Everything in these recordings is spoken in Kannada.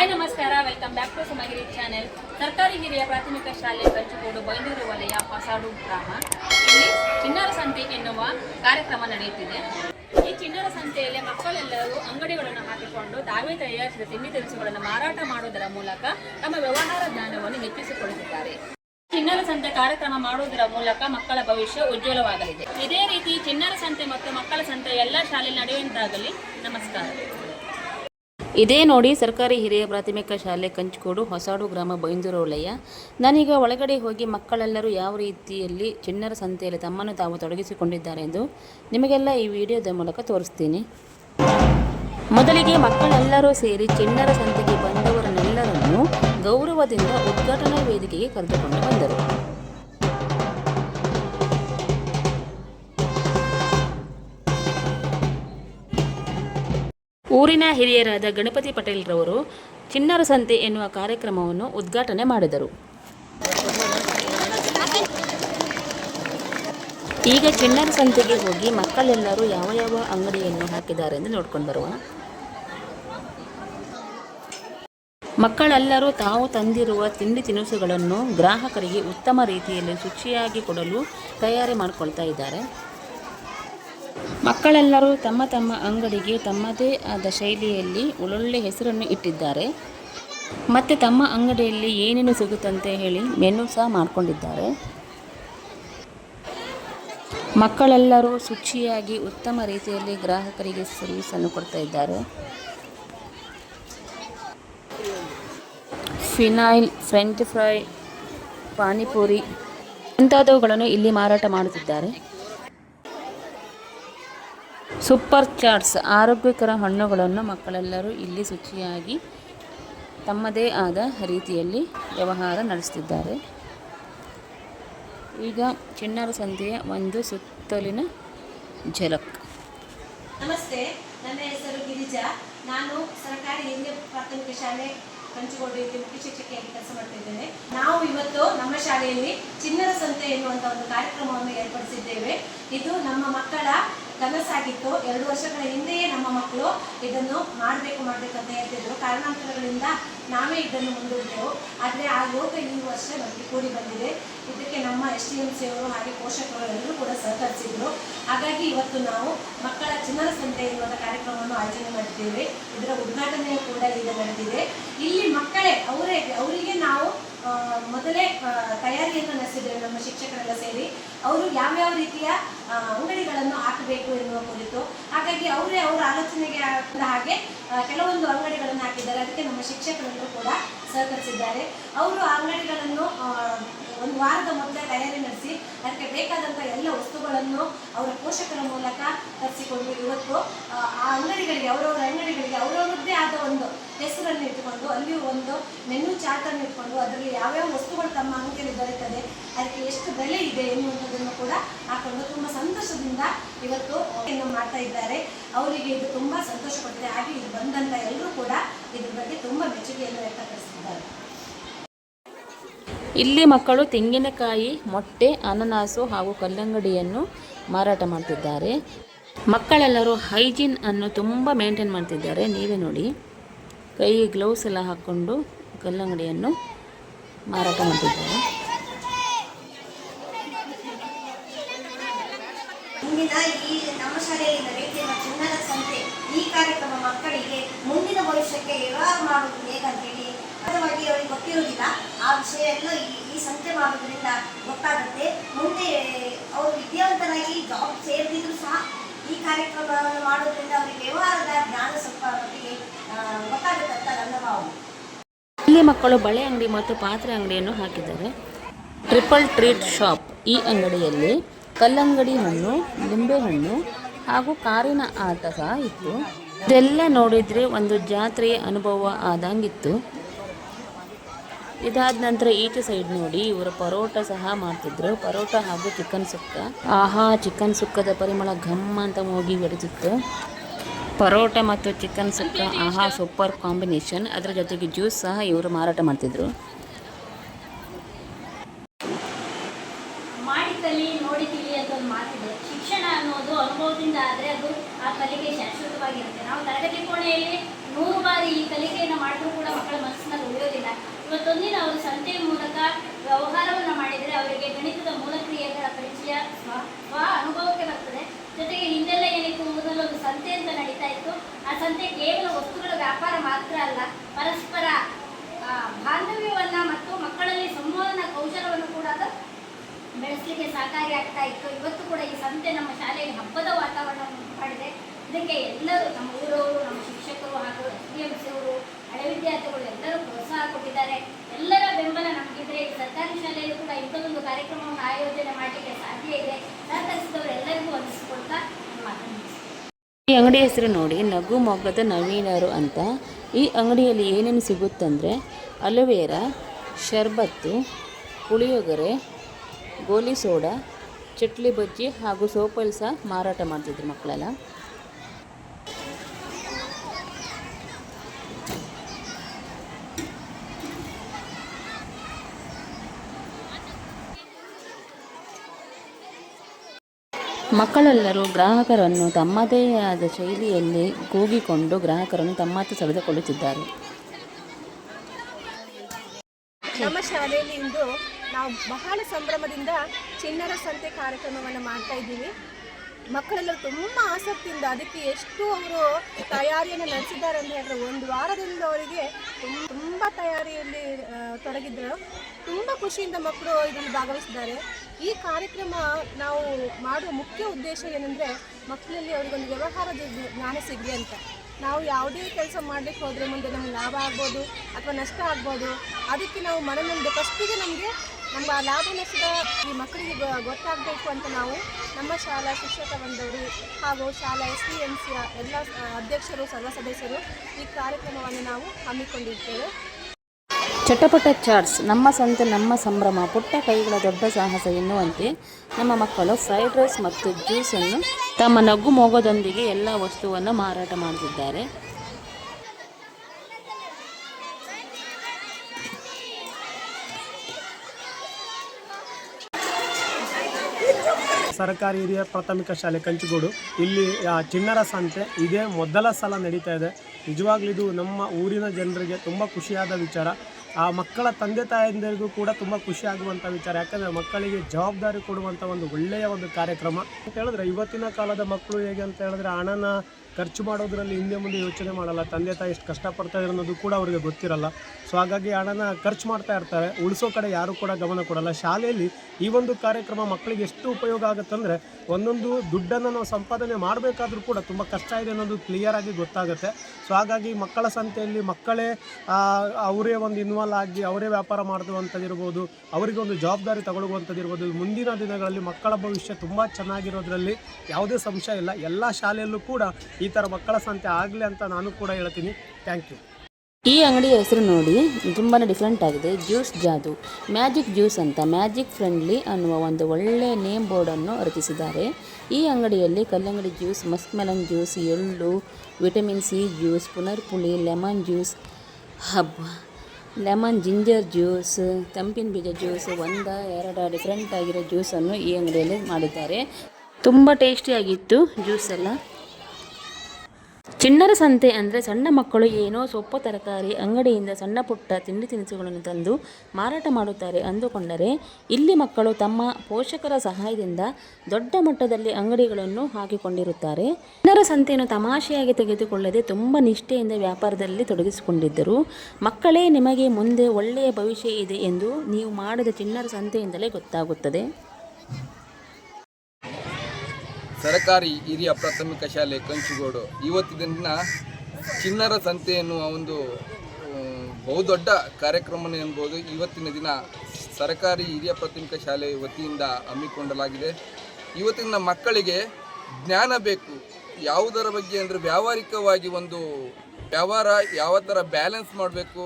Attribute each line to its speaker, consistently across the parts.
Speaker 1: ಹಾಯ್, ನಮಸ್ಕಾರ. Welcome back to Sumagiri channel ಸರ್ಕಾರಿ ಹಿರಿಯ ಪ್ರಾಥಮಿಕ ಶಾಲೆ ಕಂಚುಕೋಡು ಬೈಂದೂರು ವಲಯ ಹೊಸಾಡು ಗ್ರಾಮ. ಇಲ್ಲಿ ಚಿನ್ನರ ಸಂತೆ ಎನ್ನುವ ಕಾರ್ಯಕ್ರಮ ನಡೆಯುತ್ತಿದೆ. ಈ ಚಿನ್ನರ ಸಂತೆಯಲ್ಲಿ ಮಕ್ಕಳೆಲ್ಲರೂ ಅಂಗಡಿಗಳನ್ನು ಹಾಕಿಕೊಂಡು ತಾವೇ ತಯಾರಿಸಿದ ತಿಂಡಿ ತಿನಿಸುಗಳನ್ನು ಮಾರಾಟ ಮಾಡುವುದರ ಮೂಲಕ ತಮ್ಮ ವ್ಯವಹಾರ ಜ್ಞಾನವನ್ನು ಹೆಚ್ಚಿಸಿಕೊಳ್ಳುತ್ತಿದ್ದಾರೆ. ಚಿನ್ನರ ಸಂತೆ ಕಾರ್ಯಕ್ರಮ ಮಾಡುವುದರ ಮೂಲಕ ಮಕ್ಕಳ ಭವಿಷ್ಯ ಉಜ್ವಲವಾಗಲಿದೆ. ಇದೇ ರೀತಿ ಚಿನ್ನರ ಸಂತೆ ಮತ್ತು ಮಕ್ಕಳ ಸಂತೆ ಎಲ್ಲ ಶಾಲೆಯಲ್ಲಿ ನಡೆಯುವಂತಾಗಲಿ. ನಮಸ್ಕಾರ. ಇದೇ ನೋಡಿ ಸರ್ಕಾರಿ ಹಿರಿಯ ಪ್ರಾಥಮಿಕ ಶಾಲೆ ಕಂಚಿಕೋಡು ಹೊಸಾಡು ಗ್ರಾಮ ಬೈಂದೂರು ವಲಯ ನಾನೀಗ ಒಳಗಡೆ ಹೋಗಿ ಮಕ್ಕಳೆಲ್ಲರೂ ಯಾವ ರೀತಿಯಲ್ಲಿ ಚಿಣ್ಣರ ಸಂತೆಯಲ್ಲಿ ತಮ್ಮನ್ನು ತಾವು ತೊಡಗಿಸಿಕೊಂಡಿದ್ದಾರೆ ಎಂದು ನಿಮಗೆಲ್ಲ ಈ ವಿಡಿಯೋದ ಮೂಲಕ ತೋರಿಸ್ತೀನಿ. ಮೊದಲಿಗೆ ಮಕ್ಕಳೆಲ್ಲರೂ ಸೇರಿ ಚಿಣ್ಣರ ಸಂತೆಗೆ ಬಂದವರನ್ನೆಲ್ಲರನ್ನು ಗೌರವದಿಂದ ಉದ್ಘಾಟನಾ ವೇದಿಕೆಗೆ ಕರೆದುಕೊಂಡು ಬಂದರು. ಊರಿನ ಹಿರಿಯರಾದ ಗಣಪತಿ ಪಟೇಲ್ರವರು ಚಿನ್ನರ ಸಂತೆ ಎನ್ನುವ ಕಾರ್ಯಕ್ರಮವನ್ನು ಉದ್ಘಾಟನೆ ಮಾಡಿದರು. ಈಗ ಚಿನ್ನರ ಸಂತೆಗೆ ಹೋಗಿ ಮಕ್ಕಳೆಲ್ಲರೂ ಯಾವ ಯಾವ ಅಂಗಡಿಯನ್ನು ಹಾಕಿದ್ದಾರೆ ಎಂದು ನೋಡ್ಕೊಂಡು ಬರುವ ಮಕ್ಕಳೆಲ್ಲರೂ ತಾವು ತಂದಿರುವ ತಿಂಡಿ ತಿನಿಸುಗಳನ್ನು ಗ್ರಾಹಕರಿಗೆ ಉತ್ತಮ ರೀತಿಯಲ್ಲಿ ಶುಚಿಯಾಗಿ ಕೊಡಲು ತಯಾರಿ ಮಾಡಿಕೊಳ್ತಾ ಇದ್ದಾರೆ. ಮಕ್ಕಳೆಲ್ಲರೂ ತಮ್ಮ ತಮ್ಮ ಅಂಗಡಿಗೆ ತಮ್ಮದೇ ಆದ ಶೈಲಿಯಲ್ಲಿ ಒಳ್ಳೊಳ್ಳೆ ಹೆಸರನ್ನು ಇಟ್ಟಿದ್ದಾರೆ. ಮತ್ತು ತಮ್ಮ ಅಂಗಡಿಯಲ್ಲಿ ಏನೇನು ಸಿಗುತ್ತಂತೆ ಹೇಳಿ ಮೆನು ಸಹ ಮಾಡಿಕೊಂಡಿದ್ದಾರೆ. ಮಕ್ಕಳೆಲ್ಲರೂ ಶುಚಿಯಾಗಿ ಉತ್ತಮ ರೀತಿಯಲ್ಲಿ ಗ್ರಾಹಕರಿಗೆ ಸರ್ವಿಸನ್ನು ಕೊಡ್ತಾ ಇದ್ದಾರೆ. ಫಿನೈಲ್, ಫ್ರೆಂಚ್ ಫ್ರೈ, ಪಾನಿಪುರಿ, ಮುಂತಾದವುಗಳನ್ನು ಇಲ್ಲಿ ಮಾರಾಟ ಮಾಡುತ್ತಿದ್ದಾರೆ. ಸೂಪರ್ ಚಾಟ್ಸ್, ಆರೋಗ್ಯಕರ ಹಣ್ಣುಗಳನ್ನು ಮಕ್ಕಳೆಲ್ಲರೂ ಇಲ್ಲಿ ಶುಚಿಯಾಗಿ ತಮ್ಮದೇ ಆದ ರೀತಿಯಲ್ಲಿ ವ್ಯವಹಾರ ನಡೆಸ್ತಿದ್ದಾರೆ. ಈಗ ಚಿಣ್ಣರ ಸಂತೆಯ ಒಂದು ಸುತ್ತಲಿನ ಝಲಕ್.
Speaker 2: ನಮಸ್ತೆ, ನನ್ನ ಹೆಸರು ಗಿರಿಜಾ. ನಾನು ಸರ್ಕಾರಿ ಹಿರಿಯ ಪ್ರಾಥಮಿಕ ಶಾಲೆ ಕಂಚುಗೋಡು ಮುಖ್ಯ ಶಿಕ್ಷಕಿಯಾಗಿ ಕೆಲಸ ಮಾಡ್ತಿದ್ದೇನೆ. ನಾವು ಇವತ್ತು ನಮ್ಮ ಶಾಲೆಯಲ್ಲಿ ಚಿನ್ನರ ಸಂತೆ ಎನ್ನುವಂತ ಒಂದು ಕಾರ್ಯಕ್ರಮವನ್ನು ಏರ್ಪಡಿಸಿದ್ದೇವೆ. ಇದು ನಮ್ಮ ಮಕ್ಕಳ ಕನಸಾಗಿತ್ತು. ಎರಡು ವರ್ಷಗಳ ಹಿಂದೆಯೇ ನಮ್ಮ ಮಕ್ಕಳು ಇದನ್ನು ಮಾಡಬೇಕು ಮಾಡಬೇಕು ಅಂತ ಹೇಳ್ತಿದ್ರು. ಕಾರಣಾಂತರಗಳಿಂದ ನಾವೇ ಇದನ್ನು ಮುಂದೂಡಿದೆವು. ಆದರೆ ಆ ಯೋಗ ಈ ವರ್ಷ ನಮಗೆ ಕೂಡಿ ಬಂದಿದೆ. ಇದಕ್ಕೆ ನಮ್ಮ ಎಸ್ ಡಿ ಎಂ ಸಿಯವರು ಹಾಗೆ ಪೋಷಕರು ಎಲ್ಲರೂ ಕೂಡ ಸಹಕರಿಸಿದ್ರು. ಹಾಗಾಗಿ ಇವತ್ತು ನಾವು ಮಕ್ಕಳ ಚಿನ್ನದ ಸಂತೆ ಎನ್ನುವಂಥ ಕಾರ್ಯಕ್ರಮವನ್ನು ಆಯೋಜನೆ ಮಾಡಿದ್ದೇವೆ. ಇದರ ಉದ್ಘಾಟನೆಯೂ ಕೂಡ ಈಗ ನಡೆದಿದೆ. ಇಲ್ಲಿ ಮಕ್ಕಳೇ, ಅವರೇ, ಅವರಿಗೆ ನಾವು ಮೊದಲೇ ತಯಾರಿಯನ್ನು ನಡೆಸಿದ್ದೇವೆ ನಮ್ಮ ಶಿಕ್ಷಕರೆಲ್ಲ ಸೇರಿ ಅವರು ಯಾವ್ಯಾವ ರೀತಿಯ ಅಂಗಡಿಗಳನ್ನು ಹಾಕಬೇಕು ಎನ್ನುವ ಕುರಿತು, ಹಾಗಾಗಿ ಅವರೇ ಅವರ ಆಲೋಚನೆಗೆ ಹಾಗೆ ಕೆಲವೊಂದು ಅಂಗಡಿಗಳನ್ನು ಹಾಕಿದ್ದಾರೆ. ಅದಕ್ಕೆ ನಮ್ಮ ಶಿಕ್ಷಕರನ್ನು ಕೂಡ ಸಹಕರಿಸಿದ್ದಾರೆ. ಅವರು ಆ ಅಂಗಡಿಗಳನ್ನು ಒಂದು ವಾರದ ಮೊದಲೇ ತಯಾರಿ ನಡೆಸಿ ಅದಕ್ಕೆ ಬೇಕಾದಂಥ ಎಲ್ಲ ವಸ್ತುಗಳನ್ನು ಅವರ ಪೋಷಕರ ಮೂಲಕ ತರಿಸಿಕೊಂಡು ಇವತ್ತು ಆ, ಅಂಗಡಿಗಳಿಗೆ ಅವರವರ ಅಂಗಡಿಗಳಿಗೆ ಅವರವರದ್ದೇ ಆದ ಒಂದು ಹೆಸರನ್ನು ಇಟ್ಟುಕೊಂಡು ಅಲ್ಲಿ ಒಂದು ಮೆನು ಚಾರ್ಟನ್ನು ಇಟ್ಕೊಂಡು ಅದರಲ್ಲಿ ಯಾವ್ಯಾವ ವಸ್ತುಗಳು ತಮ್ಮ ಅಂಗಡಿಯಲ್ಲಿ ದೊರೆಯುತ್ತದೆ ಅದಕ್ಕೆ ಎಷ್ಟು ಬೆಲೆ ಇದೆ ಎನ್ನುವಂಥದ್ದನ್ನು ಕೂಡ ಹಾಕೊಂಡು ತುಂಬ ಸಂತೋಷದಿಂದ ಇವತ್ತು ಏನು ಮಾಡ್ತಾ ಇದ್ದಾರೆ. ಅವರಿಗೆ ಇದು ತುಂಬ ಸಂತೋಷ ಕೊಟ್ಟಿದೆ. ಹಾಗೆ ಇದು ಬಂದಂಥ ಎಲ್ಲರೂ ಕೂಡ ಇದ್ರ ಬಗ್ಗೆ ತುಂಬ ಮೆಚ್ಚುಗೆಯನ್ನು ವ್ಯಕ್ತಪಡಿಸಿದ್ದಾರೆ.
Speaker 1: ಇಲ್ಲಿ ಮಕ್ಕಳು ತೆಂಗಿನಕಾಯಿ, ಮೊಟ್ಟೆ, ಅನನಾಸು ಹಾಗೂ ಕಲ್ಲಂಗಡಿಯನ್ನು ಮಾರಾಟ ಮಾಡ್ತಿದ್ದಾರೆ. ಮಕ್ಕಳೆಲ್ಲರೂ ಹೈಜೀನ್ ಅನ್ನು ತುಂಬ ಮೇಂಟೈನ್ ಮಾಡ್ತಿದ್ದಾರೆ. ನೀವೇ ನೋಡಿ. ಕೈ ಗ್ಲೌಸ್ ಎಲ್ಲ ಹಾಕ್ಕೊಂಡು ಕಲ್ಲಂಗಡಿಯನ್ನು ಮಾರಾಟ ಮಾಡ್ತಿದ್ದಾರೆ.
Speaker 3: ಇಂದಿನ ಈ ನಮ್ಮ ಚಿನ್ನದ ಸಂತೆ ಈ ಕಾರ್ಯಕ್ರಮ ಮಕ್ಕಳಿಗೆ ಮುಂದಿನ ಭವಿಷ್ಯಕ್ಕೆ ವ್ಯವಹಾರ ಮಾಡುವುದು ಹೇಗಂತೇಳಿ ಅಂಥವಾಗಿ ಅವರಿಗೆ ಗೊತ್ತಿರುವುದಿಲ್ಲ. ಆ ವಿಷಯ ಎಲ್ಲ ಈ ಸಂಖ್ಯೆ ಮಾಡೋದ್ರಿಂದ ಗೊತ್ತಾಗುತ್ತೆ. ಮುಂದೆ ಅವರು ವಿದ್ಯಾವಂತರಾಗಿ ಜಾಬ್ ಸೇರಿದ್ರು ಸಹ ಈ ಕಾರ್ಯಕ್ರಮವನ್ನು ಮಾಡೋದ್ರಿಂದ ಅವರಿಗೆ ವ್ಯವಹಾರದ ಜ್ಞಾನ ಸ್ವಲ್ಪ ಅವರಿಗೆ ಗೊತ್ತಾಗುತ್ತೆ ಅಂತ ನನ್ನ ಭಾವನೆ.
Speaker 1: ಇಲ್ಲಿ ಮಕ್ಕಳು ಬಳೆ ಅಂಗಡಿ ಮತ್ತು ಪಾತ್ರೆ ಅಂಗಡಿಯನ್ನು ಹಾಕಿದ್ದಾರೆ. ಟ್ರಿಪಲ್ ಟ್ರೀಟ್ ಶಾಪ್ ಈ ಅಂಗಡಿಯಲ್ಲಿ ಕಲ್ಲಂಗಡಿ ಹಣ್ಣು ಲಿಂಬೆಹಣ್ಣು ಹಾಗೂ ಕಾರಿನ ಆಟ ಸಹ ಇತ್ತು. ಇದೆಲ್ಲ ನೋಡಿದರೆ ಒಂದು ಜಾತ್ರೆಯ ಅನುಭವ ಆದಂಗಿತ್ತು. ಇದಾದ ನಂತರ ಈಚೆ ಸೈಡ್ ನೋಡಿ, ಇವರು ಪರೋಟ ಸಹ ಮಾಡ್ತಿದ್ರು. ಪರೋಟ ಹಾಗೂ ಚಿಕನ್ ಸುಕ್ಕ. ಆಹಾ ಚಿಕನ್ ಸುಕ್ಕದ ಪರಿಮಳ ಘಮ್ ಅಂತ ಹೋಗಿ ಹೊಡಿತಿತ್ತು ಪರೋಟ ಮತ್ತು ಚಿಕನ್ ಸುಕ್ಕ, ಆಹಾ ಸೂಪರ್ ಕಾಂಬಿನೇಷನ್ ಅದರ ಜೊತೆಗೆ ಜ್ಯೂಸ್ ಸಹ ಇವರು ಮಾರಾಟ ಮಾಡ್ತಿದ್ರು.
Speaker 4: ಮತ್ತೊಂದಿನ ಅವರು ಸಂತೆಯ ಮೂಲಕ ವ್ಯವಹಾರವನ್ನು ಮಾಡಿದರೆ ಅವರಿಗೆ ಗಣಿತದ ಮೂಲಕ್ರಿಯೆಗಳ ಪರಿಚಯ ಸ್ವ ಅನುಭವಕ್ಕೆ ಬರ್ತದೆ. ಜೊತೆಗೆ ಹಿಂದೆಲ್ಲ ಏನಿತ್ತು ಮೊದಲು ಒಂದು ಸಂತೆ ಅಂತ ನಡೀತಾ ಇತ್ತು. ಆ
Speaker 5: ಸಂತೆ ಕೇವಲ ವಸ್ತುಗಳ ವ್ಯಾಪಾರ ಮಾತ್ರ ಅಲ್ಲ, ಪರಸ್ಪರ ಬಾಂಧವ್ಯವನ್ನು ಮತ್ತು ಮಕ್ಕಳಲ್ಲಿ ಸಂವಹನ ಕೌಶಲವನ್ನು ಕೂಡ ಅದು ಬೆಳೆಸಲಿಕ್ಕೆ ಸಹಕಾರಿ ಆಗ್ತಾ ಇತ್ತು. ಇವತ್ತು ಕೂಡ ಈ ಸಂತೆ ನಮ್ಮ ಶಾಲೆಯಲ್ಲಿ ಹಬ್ಬದ ವಾತಾವರಣವನ್ನು ಮಾಡಿದೆ. ಇದಕ್ಕೆ ಎಲ್ಲರೂ ನಮ್ಮ ಊರವರು, ನಮ್ಮ ಶಿಕ್ಷಕರು ಹಾಗೂ ಎಸ್ ಡಿ ಎಂ ಸಿ ಅವರು, ಹಳೆ ವಿದ್ಯಾರ್ಥಿಗಳು ಎಲ್ಲರೂ ಸರ್ಕಾರಿ ಶಾಲೆಯಲ್ಲಿ ಕೂಡ ಇಂಥದ್ದೊಂದು ಕಾರ್ಯಕ್ರಮವನ್ನು ಆಯೋಜನೆ ಮಾಡಲಿಕ್ಕೆ ಸಾಧ್ಯ ಇದೆ. ಸಹಕರಿಸಿದವರು ಎಲ್ಲರಿಗೂ ವಂದಿಸಿಕೊಳ್ತಾ ನನ್ನ ಮಾತನ್ನು
Speaker 1: ಈ ಅಂಗಡಿ ಹೆಸರು ನೋಡಿ, ನಗು ಮೊಗ್ಗದ ನವೀನರು ಅಂತ. ಈ ಅಂಗಡಿಯಲ್ಲಿ ಏನೇನು ಸಿಗುತ್ತಂದರೆ ಅಲೋವೆರಾ, ಶರ್ಬತ್ತು, ಪುಳಿಯೋಗರೆ, ಗೋಲಿ ಸೋಡಾ, ಚಟ್ಲಿ ಬಜ್ಜಿ ಹಾಗೂ ಸೋಪಲ್ಸ ಮಾರಾಟ ಮಾಡ್ತಿದ್ರು ಮಕ್ಕಳೆಲ್ಲ. ಮಕ್ಕಳೆಲ್ಲರೂ ಗ್ರಾಹಕರನ್ನು ತಮ್ಮದೇ ಆದ ಶೈಲಿಯಲ್ಲಿ ಕೂಗಿಕೊಂಡು ಗ್ರಾಹಕರನ್ನು ತಮ್ಮತ್ತ ಸೆಳೆದುಕೊಳ್ಳುತ್ತಿದ್ದಾರೆ.
Speaker 2: ನಮ್ಮ ಶಾಲೆಯಲ್ಲಿ ಇಂದು ನಾವು ಬಹಳ ಸಂಭ್ರಮದಿಂದ ಚಿನ್ನರ ಸಂತೆ ಕಾರ್ಯಕ್ರಮವನ್ನು ಮಾಡ್ತಾ ಇದ್ದೀವಿ. ಮಕ್ಕಳೆಲ್ಲರೂ ತುಂಬ ಆಸಕ್ತಿಯಿಂದ ಅದಕ್ಕೆ ಎಷ್ಟು ಅವರು ತಯಾರಿಯನ್ನು ನಡೆಸಿದ್ದಾರೆ ಅಂತ ಹೇಳಿದ್ರೆ ಒಂದು ವಾರದಿಂದ ಅವರಿಗೆ ತುಂಬ ತಯಾರಿಯಲ್ಲಿ ತೊಡಗಿದ್ರು ತುಂಬ ಖುಷಿಯಿಂದ ಮಕ್ಕಳು ಇದರಲ್ಲಿ ಭಾಗವಹಿಸಿದ್ದಾರೆ. ಈ ಕಾರ್ಯಕ್ರಮ ನಾವು ಮಾಡುವ ಮುಖ್ಯ ಉದ್ದೇಶ ಏನಂದರೆ ಮಕ್ಕಳಲ್ಲಿ ಅವರಿಗೊಂದು ವ್ಯವಹಾರದ ಜ್ಞಾನ ಸಿಗಲಿ ಅಂತ. ನಾವು ಯಾವುದೇ ಕೆಲಸ ಮಾಡಲಿಕ್ಕೆ ಹೋದರೆ ಮುಂದೆ ನಮ್ಗೆ ಲಾಭ ಆಗ್ಬೋದು ಅಥವಾ ನಷ್ಟ ಆಗ್ಬೋದು. ಅದಕ್ಕೆ ನಾವು ಮನನೊಂದು ಫಸ್ಟಿಗೆ ನಮಗೆ ನಮ್ಮ ಲಾಭ ನಷ್ಟದ ಈ ಮಕ್ಕಳಿಗೆ ಗೊತ್ತಾಗಬೇಕು ಅಂತ ನಾವು ನಮ್ಮ ಶಾಲಾ ಶಿಕ್ಷಕ ಬಂದವರು ಹಾಗೂ ಶಾಲಾ ಎಸ್ ಡಿ ಎಂ ಸಿಯ ಎಲ್ಲ ಅಧ್ಯಕ್ಷರು ಸರ್ವ ಸದಸ್ಯರು ಈ ಕಾರ್ಯಕ್ರಮವನ್ನು ನಾವು ಹಮ್ಮಿಕೊಂಡಿರ್ತೇವೆ.
Speaker 1: ಚಟಪಟ ಚಾರ್ಟ್ಸ್ ನಮ್ಮ ಸಂತೆ, ನಮ್ಮ ಸಂಭ್ರಮ, ಪುಟ್ಟ ಕೈಗಳ ದೊಡ್ಡ ಸಾಹಸ ಎನ್ನುವಂತೆ ನಮ್ಮ ಮಕ್ಕಳು ಫ್ರೈಡ್ ರೈಸ್ ಮತ್ತು ಜ್ಯೂಸನ್ನು ತಮ್ಮ ನಗು ಮೋಗದೊಂದಿಗೆ ಎಲ್ಲ ವಸ್ತುವನ್ನು ಮಾರಾಟ ಮಾಡುತ್ತಿದ್ದಾರೆ
Speaker 6: ಸರ್ಕಾರಿ ಹಿರಿಯ ಪ್ರಾಥಮಿಕ ಶಾಲೆ ಕಂಚಿಗೋಡು. ಇಲ್ಲಿ ಚಿಣ್ಣರ ಸಂತೆ ಇದೇ ಮೊದಲ ಸಲ ನಡೀತಾ ಇದೆ. ನಿಜವಾಗ್ಲೂ ಇದು ನಮ್ಮ ಊರಿನ ಜನರಿಗೆ ತುಂಬ ಖುಷಿಯಾದ ವಿಚಾರ. ಆ, ಮಕ್ಕಳ ತಂದೆ ತಾಯಂದಿರಿಗೂ ಕೂಡ ತುಂಬ ಖುಷಿಯಾಗುವಂಥ ವಿಚಾರ. ಯಾಕಂದರೆ ಮಕ್ಕಳಿಗೆ ಜವಾಬ್ದಾರಿ ಕೊಡುವಂಥ ಒಂದು ಒಳ್ಳೆಯ ಒಂದು ಕಾರ್ಯಕ್ರಮ. ಅಂತ ಹೇಳಿದ್ರೆ, ಇವತ್ತಿನ ಕಾಲದ ಮಕ್ಕಳು ಹೇಗೆ ಅಂತ ಹೇಳಿದ್ರೆ ಹಣನ ಖರ್ಚು ಮಾಡೋದ್ರಲ್ಲಿ ಹಿಂದೆ ಮುಂದೆ ಯೋಚನೆ ಮಾಡಲ್ಲ. ತಂದೆ ತಾಯಿ ಎಷ್ಟು ಕಷ್ಟಪಡ್ತಾರೆ ಅನ್ನೋದು ಕೂಡ ಅವರಿಗೆ ಗೊತ್ತಿರಲ್ಲ. ಸೊ ಹಾಗಾಗಿ ಹಣನ ಖರ್ಚು ಮಾಡ್ತಾ ಇರ್ತಾರೆ. ಉಳಿಸೋ ಕಡೆ ಯಾರು ಕೂಡ ಗಮನ ಕೊಡಲ್ಲ. ಶಾಲೆಯಲ್ಲಿ ಈ ಒಂದು ಕಾರ್ಯಕ್ರಮ ಮಕ್ಕಳಿಗೆ ಎಷ್ಟು ಉಪಯೋಗ ಆಗುತ್ತಂದರೆ ಒಂದೊಂದು ದುಡ್ಡನ್ನು ನಾವು ಸಂಪಾದನೆ ಮಾಡಬೇಕಾದ್ರೂ ಕೂಡ ತುಂಬ ಕಷ್ಟ ಇದೆ ಅನ್ನೋದು ಕ್ಲಿಯರ್ ಆಗಿ ಗೊತ್ತಾಗುತ್ತೆ. ಸೊ ಹಾಗಾಗಿ ಮಕ್ಕಳ ಸಂತೆಯಲ್ಲಿ ಮಕ್ಕಳೇ ಅವರೇ ಒಂದು ಇನ್ವಾಲ್ವ್ ಆಗಿ ಅವರೇ ವ್ಯಾಪಾರ ಮಾಡುವಂಥದ್ದಿರ್ಬೋದು ಅವರಿಗೆ ಒಂದು ಜವಾಬ್ದಾರಿ ತಗೊಳ್ಳುವಂಥದ್ದಿರ್ಬೋದು ಮುಂದಿನ ದಿನಗಳಲ್ಲಿ ಮಕ್ಕಳ ಭವಿಷ್ಯ ತುಂಬ ಚೆನ್ನಾಗಿರೋದ್ರಲ್ಲಿ ಯಾವುದೇ ಸಂಶಯ ಇಲ್ಲ. ಎಲ್ಲ ಶಾಲೆಯಲ್ಲೂ ಕೂಡ ಈ ಥರ ಮಕ್ಕಳ ಸಂತೆ ಆಗ್ಲಿ ಅಂತ ನಾನು ಕೂಡ ಹೇಳ್ತೀನಿ. ಥ್ಯಾಂಕ್ ಯು
Speaker 1: ಈ ಅಂಗಡಿಯ ಹೆಸರು ನೋಡಿ ತುಂಬಾ ಡಿಫ್ರೆಂಟ್ ಆಗಿದೆ. ಜ್ಯೂಸ್ ಜಾದು. ಮ್ಯಾಜಿಕ್ ಜ್ಯೂಸ್ ಅಂತ ಮ್ಯಾಜಿಕ್ ಫ್ರೆಂಡ್ಲಿ ಅನ್ನುವ ಒಂದು ಒಳ್ಳೆಯ ನೇಮ್ ಬೋರ್ಡನ್ನು ರಚಿಸಿದ್ದಾರೆ. ಈ ಅಂಗಡಿಯಲ್ಲಿ ಕಲ್ಲಂಗಡಿ ಜ್ಯೂಸ್, ಮಸ್ಕ್ ಮೆಲನ್ ಜ್ಯೂಸ್, ಎಳ್ಳು, ವಿಟಮಿನ್ ಸಿ ಜ್ಯೂಸ್, ಪುನರ್ಪುಳಿ, ಲೆಮನ್ ಜ್ಯೂಸ್ ಹಬ್ಬ ಲೆಮನ್ ಜಿಂಜರ್ ಜ್ಯೂಸ್, ತಂಪಿನ ಬೀಜ ಜ್ಯೂಸ್, ಒಂದ, ಎರಡ ಡಿಫ್ರೆಂಟ್ ಆಗಿರೋ ಜ್ಯೂಸನ್ನು ಈ ಅಂಗಡಿಯಲ್ಲಿ ಮಾಡಿದ್ದಾರೆ. ತುಂಬ ಟೇಸ್ಟಿಯಾಗಿತ್ತು ಜ್ಯೂಸ್ ಎಲ್ಲ ಚಿಣ್ಣರ ಸಂತೆ ಅಂದರೆ ಸಣ್ಣ ಮಕ್ಕಳು ಏನೋ ಸೊಪ್ಪು ತರಕಾರಿ, ಅಂಗಡಿಯಿಂದ ಸಣ್ಣ ಪುಟ್ಟ ತಿಂಡಿ ತಿನಿಸುಗಳನ್ನು ತಂದು ಮಾರಾಟ ಮಾಡುತ್ತಾರೆ ಅಂದುಕೊಂಡರೆ ಇಲ್ಲಿ ಮಕ್ಕಳು ತಮ್ಮ ಪೋಷಕರ ಸಹಾಯದಿಂದ ದೊಡ್ಡ ಮಟ್ಟದಲ್ಲಿ ಅಂಗಡಿಗಳನ್ನು ಹಾಕಿಕೊಂಡಿರುತ್ತಾರೆ. ಚಿಣ್ಣರ ಸಂತೆಯನ್ನು ತಮಾಷೆಯಾಗಿ ತೆಗೆದುಕೊಳ್ಳದೆ ತುಂಬ ನಿಷ್ಠೆಯಿಂದ ವ್ಯಾಪಾರದಲ್ಲಿ ತೊಡಗಿಸಿಕೊಂಡಿದ್ದರು. ಮಕ್ಕಳೇ, ನಿಮಗೆ ಮುಂದೆ ಒಳ್ಳೆಯ ಭವಿಷ್ಯ ಇದೆ ಎಂದು ನೀವು ಮಾಡಿದ ಚಿಣ್ಣರ ಸಂತೆಯಿಂದಲೇ ಗೊತ್ತಾಗುತ್ತದೆ.
Speaker 7: ಸರಕಾರಿ ಹಿರಿಯ ಪ್ರಾಥಮಿಕ ಶಾಲೆ ಕಂಚುಗೋಡು. ಇವತ್ತಿನ ದಿನ ಚಿನ್ನರ ಸಂತೆ ಎನ್ನುವ ಒಂದು ಬಹುದೊಡ್ಡ ಕಾರ್ಯಕ್ರಮ ಎನ್ಬೋದು ಇವತ್ತಿನ ದಿನ ಸರಕಾರಿ ಹಿರಿಯ ಪ್ರಾಥಮಿಕ ಶಾಲೆ ವತಿಯಿಂದ ಹಮ್ಮಿಕೊಂಡಲಾಗಿದೆ. ಇವತ್ತಿನ ಮಕ್ಕಳಿಗೆ ಜ್ಞಾನ ಬೇಕು. ಯಾವುದರ ಬಗ್ಗೆ ಅಂದರೆ ವ್ಯಾವಹಾರಿಕವಾಗಿ ಒಂದು ವ್ಯವಹಾರ ಯಾವ ಥರ ಬ್ಯಾಲೆನ್ಸ್ ಮಾಡಬೇಕು,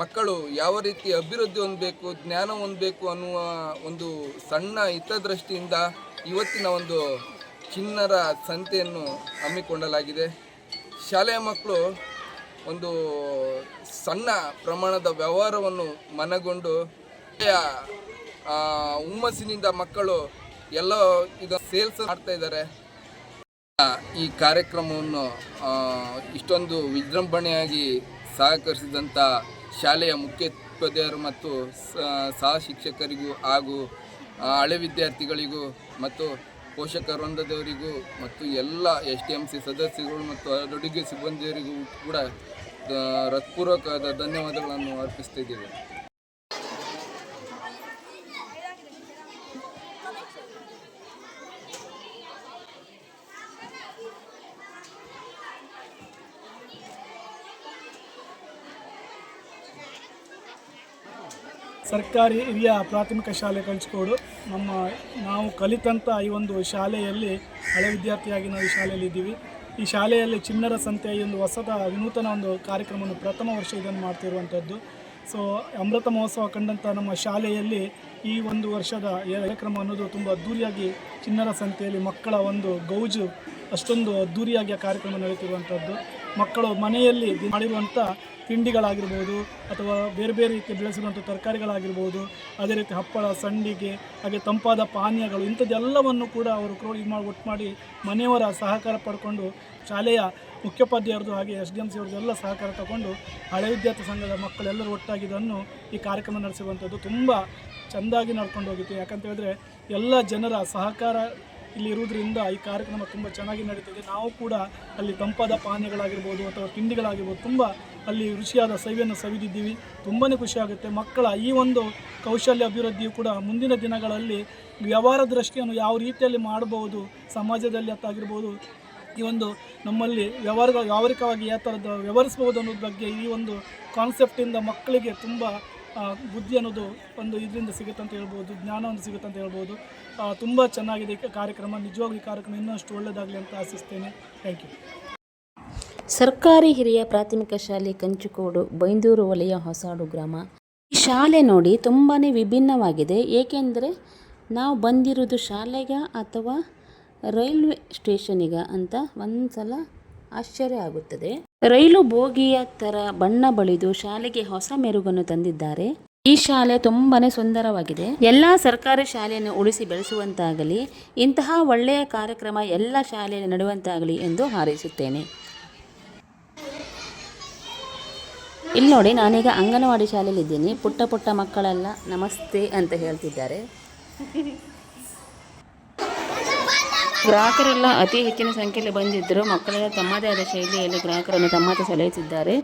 Speaker 7: ಮಕ್ಕಳು ಯಾವ ರೀತಿ ಅಭಿವೃದ್ಧಿ ಹೊಂದಬೇಕು, ಜ್ಞಾನ ಹೊಂದಬೇಕು ಅನ್ನುವ ಒಂದು ಸಣ್ಣ ಹಿತದೃಷ್ಟಿಯಿಂದ ಇವತ್ತಿನ ಒಂದು ಚಿನ್ನರ ಸಂತೆಯನ್ನು ಹಮ್ಮಿಕೊಳ್ಳಲಾಗಿದೆ ಶಾಲೆಯ ಮಕ್ಕಳು ಒಂದು ಸಣ್ಣ ಪ್ರಮಾಣದ ವ್ಯವಹಾರವನ್ನು ಮನಗೊಂಡು ಹುಮ್ಮಸ್ಸಿನಿಂದ ಮಕ್ಕಳು ಎಲ್ಲ ಇದು ಸೇಲ್ಸ್ ಮಾಡ್ತಾ ಇದ್ದಾರೆ. ಈ ಕಾರ್ಯಕ್ರಮವನ್ನು ಇಷ್ಟೊಂದು ವಿಜೃಂಭಣೆಯಾಗಿ ಸಹಕರಿಸಿದಂಥ ಶಾಲೆಯ ಮುಖ್ಯೋಪಾಧ್ಯಾಯರು ಮತ್ತು ಸಹ ಶಿಕ್ಷಕರಿಗೂ ಹಾಗೂ ಹಳೆ ವಿದ್ಯಾರ್ಥಿಗಳಿಗೂ ಮತ್ತು ಪೋಷಕ ವೃಂದದವರಿಗೂ ಮತ್ತು ಎಲ್ಲ ಎಸ್ ಟಿ ಎಂ ಸಿ ಸದಸ್ಯರುಗಳು ಮತ್ತು ಅದೊಡಿಗೆ ಸಿಬ್ಬಂದಿಯವರಿಗೂ ಕೂಡ ಹೃತ್ಪೂರ್ವಕವಾದ ಧನ್ಯವಾದಗಳನ್ನು ಅರ್ಪಿಸ್ತಿದ್ದೇವೆ
Speaker 8: ಸರ್ಕಾರಿ ಹಿರಿಯ ಪ್ರಾಥಮಿಕ ಶಾಲೆ ಕಂಚಿಕೋಡು ನಮ್ಮ ನಾವು ಕಲಿತಂಥ ಈ ಒಂದು ಶಾಲೆಯಲ್ಲಿ ಹಳೆ ವಿದ್ಯಾರ್ಥಿಯಾಗಿ ನಾವು ಈ ಶಾಲೆಯಲ್ಲಿ ಇದ್ದೀವಿ. ಈ ಶಾಲೆಯಲ್ಲಿ ಚಿನ್ನರ ಸಂತೆ ಈ ಒಂದು ಹೊಸದ ವಿನೂತನ ಒಂದು ಕಾರ್ಯಕ್ರಮವನ್ನು ಪ್ರಥಮ ವರ್ಷ ಇದನ್ನು ಮಾಡ್ತಿರುವಂಥದ್ದು. ಸೊ ಅಮೃತ ಮಹೋತ್ಸವ ಕಂಡಂಥ ನಮ್ಮ ಶಾಲೆಯಲ್ಲಿ ಈ ಒಂದು ವರ್ಷದ ಕಾರ್ಯಕ್ರಮ ಅನ್ನೋದು ತುಂಬ ಅದ್ದೂರಿಯಾಗಿ ಚಿನ್ನರ ಸಂತೆಯಲ್ಲಿ ಮಕ್ಕಳ ಒಂದು ಗೌಜು ಅಷ್ಟೊಂದು ಅದ್ದೂರಿಯಾಗಿ ಕಾರ್ಯಕ್ರಮ ನಡೆಯುತ್ತಿರುವಂಥದ್ದು. ಮಕ್ಕಳು ಮನೆಯಲ್ಲಿ ಮಾಡಿರುವಂಥ ತಿಂಡಿಗಳಾಗಿರ್ಬೋದು ಅಥವಾ ಬೇರೆ ಬೇರೆ ರೀತಿ ಬೆಳೆಸಿರುವಂಥ ತರಕಾರಿಗಳಾಗಿರ್ಬೋದು, ಅದೇ ರೀತಿ ಹಪ್ಪಳ, ಸಂಡಿಗೆ, ಹಾಗೆ ತಂಪಾದ ಪಾನೀಯಗಳು, ಇಂಥದ್ದೆಲ್ಲವನ್ನು ಕೂಡ ಅವರು ಕ್ರೋಢಿ ಮಾಡಿ ಒಟ್ಟು ಮಾಡಿ ಮನೆಯವರ ಸಹಕಾರ ಪಡ್ಕೊಂಡು ಶಾಲೆಯ ಮುಖ್ಯೋಪಾಧ್ಯಾಯರದು ಹಾಗೆ ಎಸ್ ಡಿ ಎಂ ಸಿ ಅವ್ರದ್ದು ಎಲ್ಲ ಸಹಕಾರ ತಗೊಂಡು ಹಳೆ ವಿದ್ಯಾರ್ಥಿ ಸಂಘದ ಮಕ್ಕಳೆಲ್ಲರೂ ಒಟ್ಟಾಗಿದ್ದನ್ನು ಈ ಕಾರ್ಯಕ್ರಮ ನಡೆಸಿರುವಂಥದ್ದು ತುಂಬ ಚೆಂದಾಗಿ ನಡ್ಕೊಂಡು ಹೋಗಿತ್ತು. ಯಾಕಂತ ಹೇಳಿದ್ರೆ ಎಲ್ಲ ಜನರ ಸಹಕಾರ ಇಲ್ಲಿ ಇರುವುದರಿಂದ ಈ ಕಾರ್ಯಕ್ರಮ ತುಂಬ ಚೆನ್ನಾಗಿ ನಡೀತಿದೆ. ನಾವು ಕೂಡ ಅಲ್ಲಿ ತಂಪಾದ ಪಾನೀಯಗಳಾಗಿರ್ಬೋದು ಅಥವಾ ತಿಂಡಿಗಳಾಗಿರ್ಬೋದು ತುಂಬ ಅಲ್ಲಿ ರುಚಿಯಾದ ಸವಿಯನ್ನು ಸವಿದಿದ್ದೀವಿ. ತುಂಬಾ ಖುಷಿಯಾಗುತ್ತೆ ಮಕ್ಕಳ ಈ ಒಂದು ಕೌಶಲ್ಯ ಅಭಿವೃದ್ಧಿಯು ಕೂಡ ಮುಂದಿನ ದಿನಗಳಲ್ಲಿ ವ್ಯವಹಾರ ದೃಷ್ಟಿಯನ್ನು ಯಾವ ರೀತಿಯಲ್ಲಿ ಮಾಡಬಹುದು, ಸಮಾಜದಲ್ಲಿ ಅತ್ತಾಗಿರ್ಬೋದು, ಈ ಒಂದು ನಮ್ಮಲ್ಲಿ ವ್ಯವಹಾರ ವ್ಯಾವಹಾರಿಕವಾಗಿ ಯಾವ ಥರದ್ದು ವ್ಯವಹರಿಸ್ಬೋದು ಅನ್ನೋದ್ರ ಬಗ್ಗೆ ಈ ಒಂದು ಕಾನ್ಸೆಪ್ಟಿಂದ ಮಕ್ಕಳಿಗೆ ತುಂಬ ಬುದ್ಧಿ ಅನ್ನೋದು ಒಂದು ಇದರಿಂದ ಸಿಗುತ್ತೆ ಅಂತ ಹೇಳ್ಬೋದು ಜ್ಞಾನ ಒಂದು ಸಿಗುತ್ತೆ ಅಂತ ಹೇಳ್ಬೋದು. ತುಂಬ ಚೆನ್ನಾಗಿದೆ ಈ ಕಾರ್ಯಕ್ರಮ, ನಿಜವಾಗ್ಲೂ ಈ ಕಾರ್ಯಕ್ರಮ ಇನ್ನಷ್ಟು ಒಳ್ಳೆಯದಾಗಲಿ ಅಂತ ಆಶಿಸ್ತೇನೆ. ಥ್ಯಾಂಕ್ ಯು
Speaker 1: ಸರ್ಕಾರಿ ಹಿರಿಯ ಪ್ರಾಥಮಿಕ ಶಾಲೆ ಕಂಚುಕೋಡು, ಬೈಂದೂರು ವಲಯ ಹೊಸಾಡು ಗ್ರಾಮ. ಈ ಶಾಲೆ ನೋಡಿ ತುಂಬಾ ವಿಭಿನ್ನವಾಗಿದೆ. ಏಕೆಂದರೆ ನಾವು ಬಂದಿರೋದು ಶಾಲೆಗ ಅಥವಾ ರೈಲ್ವೆ ಸ್ಟೇಷನಿಗ ಅಂತ ಒಂದು ಸಲ ಆಶ್ಚರ್ಯ ಆಗುತ್ತದೆ. ರೈಲು ಬೋಗಿಯ ಥರ ಬಣ್ಣ ಬಳಿದು ಶಾಲೆಗೆ ಹೊಸ ಮೆರುಗನ್ನು ತಂದಿದ್ದಾರೆ. ಈ ಶಾಲೆ ತುಂಬಾನೇ ಸುಂದರವಾಗಿದೆ. ಎಲ್ಲ ಸರ್ಕಾರಿ ಶಾಲೆಯನ್ನು ಉಳಿಸಿ ಬೆಳೆಸುವಂತಾಗಲಿ, ಇಂತಹ ಒಳ್ಳೆಯ ಕಾರ್ಯಕ್ರಮ ಎಲ್ಲ ಶಾಲೆಯಲ್ಲಿ ನಡೆಯುವಂತಾಗಲಿ ಎಂದು ಹಾರೈಸುತ್ತೇನೆ. ಇಲ್ಲಿ ನೋಡಿ, ನಾನೀಗ ಅಂಗನವಾಡಿ ಶಾಲೆಯಲ್ಲಿದ್ದೀನಿ. ಪುಟ್ಟ ಪುಟ್ಟ ಮಕ್ಕಳೆಲ್ಲ, ನಮಸ್ತೆ ಅಂತ ಹೇಳ್ತಿದ್ದಾರೆ. ಗ್ರಾಹಕರೆಲ್ಲ ಅತಿ ಹೆಚ್ಚಿನ ಸಂಖ್ಯೆಯಲ್ಲಿ ಬಂದಿದ್ದರು. ಮಕ್ಕಳೆಲ್ಲ ತಮ್ಮದೇ ಆದ ಶೈಲಿಯಲ್ಲಿ ಗ್ರಾಹಕರನ್ನು ತಮ್ಮದೇ ಸೆಳೆಯುತ್ತಿದ್ದಾರೆ.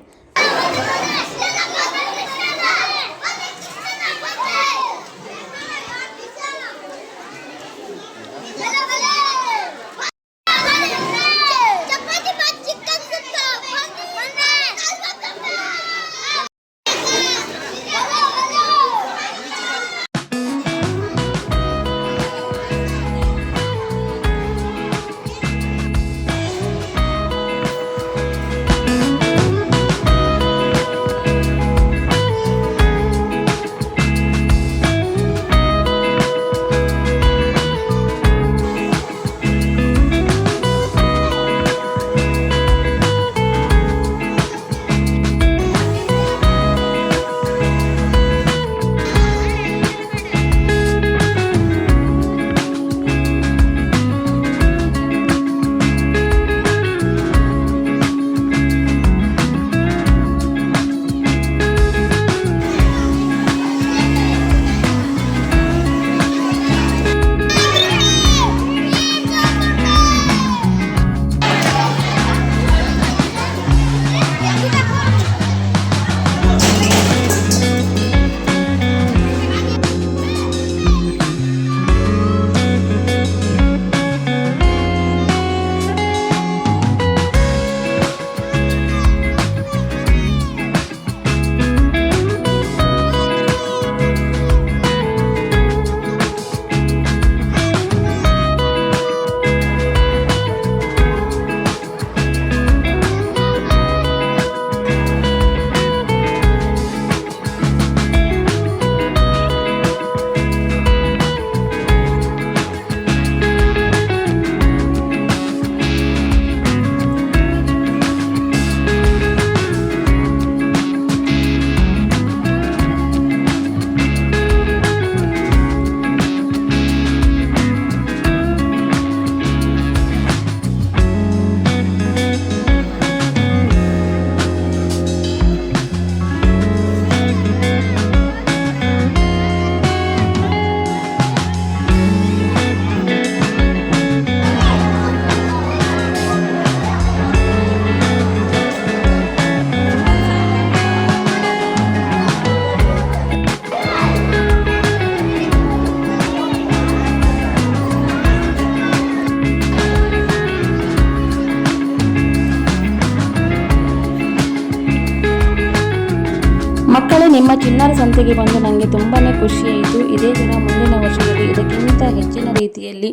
Speaker 1: ನಿಮ್ಮ ಸಂತೆಗೆ ಬಂದು ನನಗೆ ತುಂಬಾ ಖುಷಿಯಾಯಿತು ಇದೇ ದಿನ ಮುಂದಿನ ವರ್ಷದಲ್ಲಿ ಇದಕ್ಕಿಂತ ಹೆಚ್ಚಿನ ರೀತಿಯಲ್ಲಿ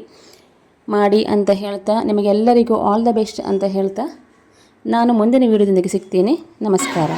Speaker 1: ಮಾಡಿ ಅಂತ ಹೇಳ್ತಾ, ನಿಮಗೆಲ್ಲರಿಗೂ ಆಲ್ ದ ಬೆಸ್ಟ್ ಅಂತ ಹೇಳ್ತಾ, ನಾನು ಮುಂದಿನ ವಿಡಿಯೋದೊಂದಿಗೆ ಸಿಗ್ತೀನಿ. ನಮಸ್ಕಾರ.